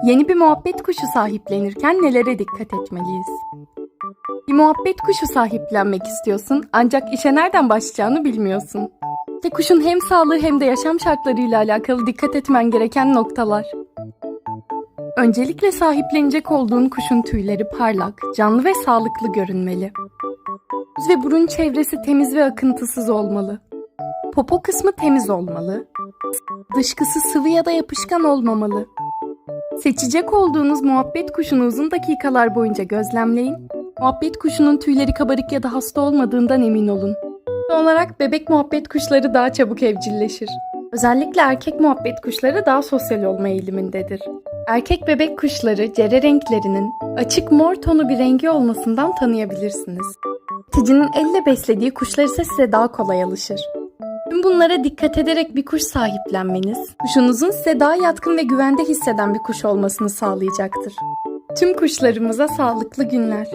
Yeni bir muhabbet kuşu sahiplenirken nelere dikkat etmeliyiz? Bir muhabbet kuşu sahiplenmek istiyorsun ancak işe nereden başlayacağını bilmiyorsun. İşte kuşun hem sağlığı hem de yaşam şartlarıyla alakalı dikkat etmen gereken noktalar. Öncelikle sahiplenecek olduğun kuşun tüyleri parlak, canlı ve sağlıklı görünmeli. Yüz ve burun çevresi temiz ve akıntısız olmalı. Popo kısmı temiz olmalı. Dışkısı sıvı ya da yapışkan olmamalı. Seçecek olduğunuz muhabbet kuşunu uzun dakikalar boyunca gözlemleyin. Muhabbet kuşunun tüyleri kabarık ya da hasta olmadığından emin olun. Son olarak bebek muhabbet kuşları daha çabuk evcilleşir. Özellikle erkek muhabbet kuşları daha sosyal olma eğilimindedir. Erkek bebek kuşları cere renklerinin açık mor tonu bir rengi olmasından tanıyabilirsiniz. Ticinin elle beslediği kuşlar ise size daha kolay alışır. Tüm bunlara dikkat ederek bir kuş sahiplenmeniz, kuşunuzun size daha yatkın ve güvende hisseden bir kuş olmasını sağlayacaktır. Tüm kuşlarımıza sağlıklı günler.